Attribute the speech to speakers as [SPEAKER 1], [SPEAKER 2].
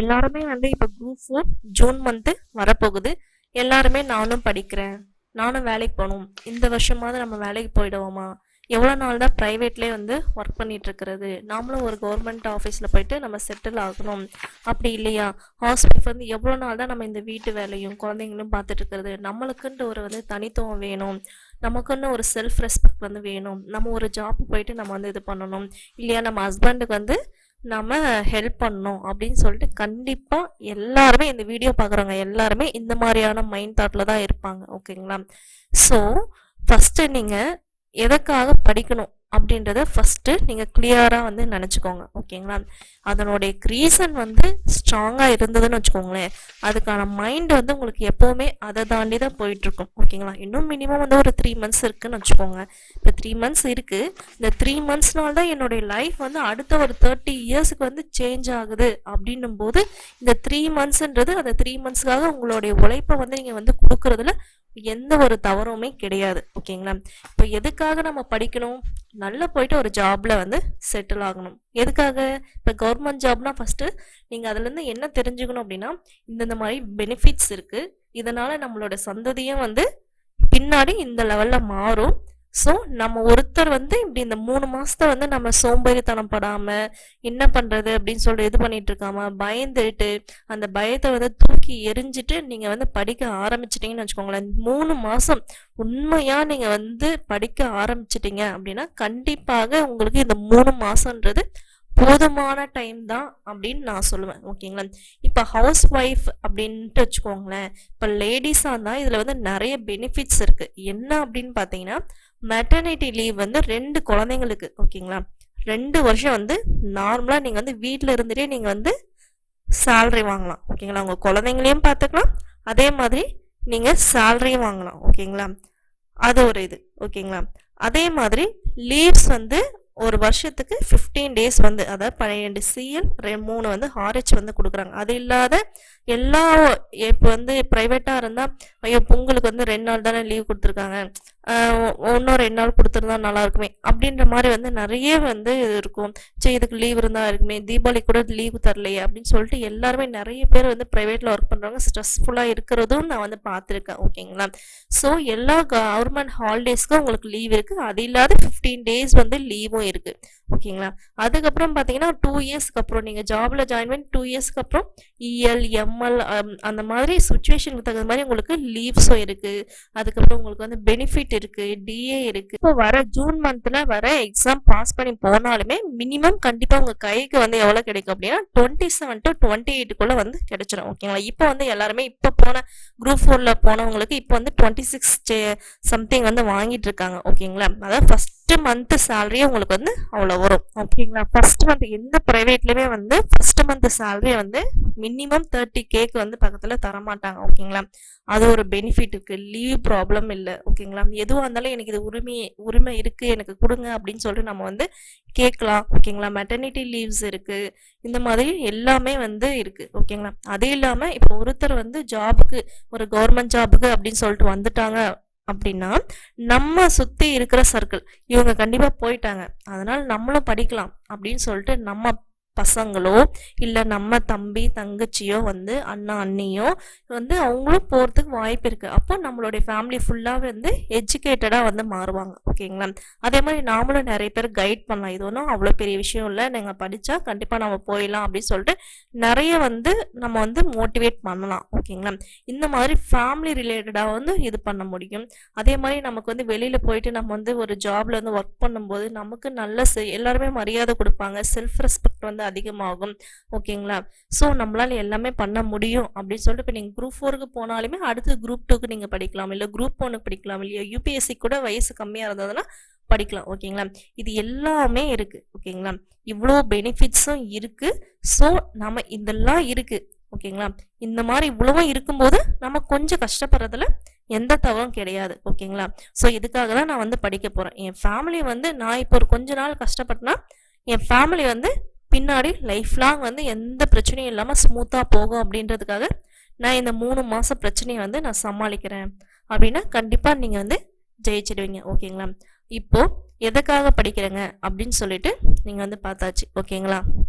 [SPEAKER 1] எல்லாருமே வந்து இப்போ குரூப் ஃபோர் ஜூன் மந்த்து வரப்போகுது. எல்லாருமே நானும் படிக்கிறேன். நானும் வேலைக்கு போகணும். இந்த வருஷமாவது நம்ம வேலைக்கு போயிடுவோமா? எவ்வளோ நாள் தான் ப்ரைவேட்லேயே வந்து ஒர்க் பண்ணிட்டு இருக்கிறது? நாமளும் ஒரு கவர்மெண்ட் ஆஃபீஸில் போயிட்டு நம்ம செட்டில் ஆகணும். அப்படி இல்லையா? ஹாஸ்பிட்டல் வந்து எவ்வளோ நாள் தான் நம்ம இந்த வீட்டு வேலையும் குழந்தைங்களும் பார்த்துட்டு இருக்கிறது? நம்மளுக்குன்ற ஒரு வந்து தனித்துவம் வேணும். நமக்குன்னு ஒரு செல்ஃப் ரெஸ்பெக்ட் வந்து வேணும். நம்ம ஒரு ஜாப் போயிட்டு நம்ம வந்து இது பண்ணணும். இல்லையா? நம்ம ஹஸ்பண்டுக்கு வந்து நாம் ஹெல்ப் பண்ணோம் அப்படின்னு சொல்லிட்டு கண்டிப்பாக எல்லாருமே இந்த வீடியோ பார்க்குறவங்க எல்லாருமே இந்த மாதிரியான மைண்ட் தாட்டில் தான் இருப்பாங்க. ஓகேங்களா ஸோ ஃபஸ்ட்டு நீங்கள் எதற்காக படிக்கணும்? அப்படின்றத ஃபஸ்ட்டு நீங்கள் கிளியராக வந்து நினச்சிக்கோங்க. ஓகேங்களா? அதனுடைய ரீசன் வந்து ஸ்ட்ராங்காக இருந்ததுன்னு வச்சுக்கோங்களேன். அதுக்கான மைண்ட் வந்து உங்களுக்கு எப்போவுமே அதை தாண்டி தான் போயிட்டுருக்கும். ஓகேங்களா? இன்னும் மினிமம் வந்து ஒரு த்ரீ மந்த்ஸ் இருக்குன்னு வச்சுக்கோங்க. இப்போ த்ரீ மந்த்ஸ் இருக்குது இந்த த்ரீ மந்த்ஸ்னால தான் என்னுடைய லைஃப் வந்து அடுத்த ஒரு தேர்ட்டி இயர்ஸுக்கு வந்து சேஞ்ச் ஆகுது. அப்படின்னும் போது இந்த த்ரீ மந்த்ஸுன்றது அந்த த்ரீ மந்த்ஸ்க்காக உங்களுடைய உழைப்பை வந்து நீங்கள் வந்து கொடுக்குறதுல எந்த ஒரு தவறுமே கிடையாது ஓகேங்களா? இப்போ எதுக்காக நம்ம படிக்கணும்? நல்லா போயிட்டு ஒரு ஜாப்ல வந்து செட்டில் ஆகணும். எதுக்காக? இப்போ கவர்மெண்ட் ஜாப்னா ஃபர்ஸ்ட் நீங்கள் அதுலேருந்து என்ன தெரிஞ்சுக்கணும் அப்படின்னா இந்தந்த மாதிரி பெனிஃபிட்ஸ் இருக்கு. இதனால நம்மளோட சந்ததியும் வந்து பின்னாடி இந்த லெவலில் மாறும். ஸோ நம்ம ஒருத்தர் வந்து இப்படி இந்த மூணு மாசத்தை வந்து நம்ம சோம்பேறித்தனம் படாம என்ன பண்றது அப்படின்னு சொல்லிட்டு இது பண்ணிட்டு இருக்காம பயந்துட்டு அந்த பயத்தை வந்து தூக்கி எரிஞ்சிட்டு நீங்க வந்து படிக்க ஆரம்பிச்சிட்டீங்கன்னு வச்சுக்கோங்களேன். மூணு மாசம் உண்மையா நீங்க வந்து படிக்க ஆரம்பிச்சிட்டீங்க அப்படின்னா கண்டிப்பாக உங்களுக்கு இந்த மூணு மாசம்ன்றது போதுமான டைம் தான் அப்படின்னு நான் சொல்லுவேன். ஓகேங்களா இப்போ ஹவுஸ் ஒய்ஃப் அப்படின்ட்டு வச்சுக்கோங்களேன். இப்போ லேடிஸாக இருந்தால் இதில் வந்து நிறைய பெனிஃபிட்ஸ் இருக்குது என்ன அப்படின்னு பார்த்தீங்கன்னா மெட்டர்னிட்டி லீவ் வந்து ரெண்டு குழந்தைங்களுக்கு ஓகேங்களா ரெண்டு வருஷம் வந்து நார்மலாக நீங்கள் வந்து வீட்டில் இருந்துகிட்டே நீங்கள் வந்து சேல்ரி வாங்கலாம். ஓகேங்களா உங்கள் குழந்தைங்களையும் பார்த்துக்கலாம் அதே மாதிரி நீங்கள் சேல்ரியும் வாங்கலாம். ஓகேங்களா அது ஒரு இது. ஓகேங்களா அதே மாதிரி லீவ்ஸ் வந்து ஒரு வருஷத்துக்கு ஃபிஃப்டீன் டேஸ் வந்து அதாவது பன்னிரெண்டு சிஎல் மூணு வந்து ஆர்ஹெச் வந்து கொடுக்குறாங்க. அது இல்லாத எல்லா இப்போ வந்து ப்ரைவேட்டாக இருந்தால் ஐயோ பொங்கலுக்கு வந்து ரெண்டு நாள் தானே லீவ் கொடுத்துருக்காங்க. இன்னும் ரெண்டு நாள் கொடுத்துருந்தா நல்லா இருக்குமே. அப்படின்ற மாதிரி வந்து நிறைய வந்து இருக்கும். சரி இதுக்கு லீவ் இருந்தால் இருக்குமே. தீபாவளி கூட லீவ் தரலையே அப்படின்னு சொல்லிட்டு எல்லாருமே நிறைய பேர் வந்து ப்ரைவேட்டில் ஒர்க் பண்ணுறவங்க ஸ்ட்ரெஸ்ஃபுல்லாக இருக்கிறதும் நான் வந்து பார்த்துருக்கேன். ஓகேங்களா ஸோ எல்லா கவர்மெண்ட் ஹாலிடேஸ்க்கும் உங்களுக்கு லீவ் இருக்குது அது இல்லாத ஃபிஃப்டீன் டேஸ் வந்து லீவும் இருக்குது ஓகேங்களா? அதுக்கப்புறம் பார்த்தீங்கன்னா டூ இயர்ஸ்க்கு அப்புறம் நீங்கள் ஜாபில் ஜாயின் பண்ணி டூ இயர்ஸ்க்கு அப்புறம் இஎல் எம்எல் அந்த மாதிரி சுச்சுவேஷனுக்கு தகுந்த மாதிரி உங்களுக்கு லீவ்ஸும் இருக்குது அதுக்கப்புறம் உங்களுக்கு வந்து பெனிஃபிட் இருக்குது டிஏ இருக்குது இப்போ வர ஜூன் மந்தில் வர எக்ஸாம் பாஸ் பண்ணி போனாலுமே மினிமம் கண்டிப்பாக உங்கள் கைக்கு வந்து எவ்வளோ கிடைக்கும் அப்படின்னா டுவெண்ட்டி செவன் டு டுவெண்ட்டி எயிட்டுக்குள்ளே வந்து கிடைச்சிடும் ஓகேங்களா? இப்போ வந்து எல்லாருமே இப்போ போன குரூப் ஃபோரில் போனவங்களுக்கு இப்போ வந்து டுவெண்ட்டி சிக்ஸ் சம்திங் வந்து வாங்கிட்டு இருக்காங்க. ஓகேங்களா? அதாவது ஃபஸ்ட்டு மந்த்து சேலரியே உங்களுக்கு வந்து அவ்வளோ வரும். ஓகேங்களா ஃபஸ்ட்டு மந்த் எந்த ப்ரைவேட்லேயுமே வந்து ஃபஸ்ட்டு மந்த் சேலரியை வந்து மினிமம் தேர்ட்டி கேக்கு வந்து பக்கத்தில் தர மாட்டாங்க ஓகேங்களா அது ஒரு பெனிஃபிட் இருக்குது லீவ் ப்ராப்ளம் இல்லை. ஓகேங்களா எதுவாக இருந்தாலும் எனக்கு இது உரிமை உரிமை இருக்குது எனக்கு கொடுங்க அப்படின்னு சொல்லிட்டு நம்ம வந்து கேட்கலாம். ஓகேங்களா மெட்டர்னிட்டி லீவ்ஸ் இருக்குது இந்த மாதிரி எல்லாமே வந்து இருக்குது ஓகேங்களா அது இல்லாமல் இப்போ ஒருத்தர் வந்து ஜாபுக்கு ஒரு கவர்மெண்ட் ஜாபுக்கு அப்படின்னு சொல்லிட்டு வந்துட்டாங்க அப்படின்னா நம்ம சுத்தி இருக்கிற சர்க்கிள் இவங்க கண்டிப்பா போயிட்டாங்க. அதனால் நம்மளும் படிக்கலாம் அப்படின்னு சொல்லிட்டு நம்ம பசங்களோ இல்லை நம்ம தம்பி தங்கச்சியோ வந்து அண்ணா அண்ணியோ வந்து அவங்களும் போகிறதுக்கு வாய்ப்பு இருக்குது அப்போ நம்மளுடைய ஃபேமிலி ஃபுல்லாக வந்து எஜுகேட்டடாக வந்து மாறுவாங்க. ஓகேங்களா அதே மாதிரி நாமளும் நிறைய பேர் கைட் பண்ணலாம். இது ஒன்றும் அவ்வளோ பெரிய விஷயம் இல்லை. நீங்கள் படித்தா கண்டிப்பாக நம்ம போயிடலாம் அப்படின்னு சொல்லிட்டு நிறைய வந்து நம்ம வந்து மோட்டிவேட் பண்ணலாம். ஓகேங்களா இந்த மாதிரி ஃபேமிலி ரிலேட்டடாக வந்து இது பண்ண முடியும். அதே மாதிரி நமக்கு வந்து வெளியில் போயிட்டு நம்ம வந்து ஒரு ஜாப்ல வந்து ஒர்க் பண்ணும்போது நமக்கு நல்ல எல்லாருமே மரியாதை கொடுப்பாங்க. செல்ஃப் ரெஸ்பெக்ட் வந்து அதிகமாகும். ஓகேங்களா? ஸோ நம்மளால எல்லாமே பண்ண முடியும் அப்படின்னு சொல்லிட்டு இப்போ நீங்கள் குரூப் ஃபோருக்கு போனாலுமே அடுத்து குரூப் டூக்கு நீங்கள் படிக்கலாம். இல்லை குரூப் ஒனுக்கு படிக்கலாம். இல்லையா யூபிஎஸ்சி கூட வயசு கம்மியாக இருந்ததுன்னா படிக்கலாம். ஓகேங்களா? இது எல்லாமே இருக்கு. ஓகேங்களா? இவ்வளோ பெனிஃபிட்ஸும் இருக்கு. ஸோ நம்ம இதெல்லாம் இருக்கு. ஓகேங்களா? இந்த மாதிரி இவ்வளவும் இருக்கும்போது நம்ம கொஞ்சம் கஷ்டப்படுறதுல எந்த தவறும் கிடையாது. ஓகேங்களா? ஸோ இதுக்காக தான் நான் வந்து படிக்க போறேன். என் ஃபேமிலி வந்து நான் இப்போ ஒரு கொஞ்ச நாள் கஷ்டப்பட்டேன்னா என் ஃபேமிலி வந்து பின்னாடி லைஃப் லாங் வந்து எந்த பிரச்சனையும் இல்லாமல் ஸ்மூத்தாக போகும் அப்படின்றதுக்காக நான் இந்த மூணு மாதம் பிரச்சனையை வந்து நான் சமாளிக்கிறேன். அப்படின்னா கண்டிப்பாக நீங்கள் வந்து ஜெயிச்சிடுவீங்க. ஓகேங்களா? இப்போ எதுக்காக படிக்கிறேங்க? அப்படின்னு சொல்லிட்டு நீங்கள் வந்து பார்த்தாச்சு. ஓகேங்களா?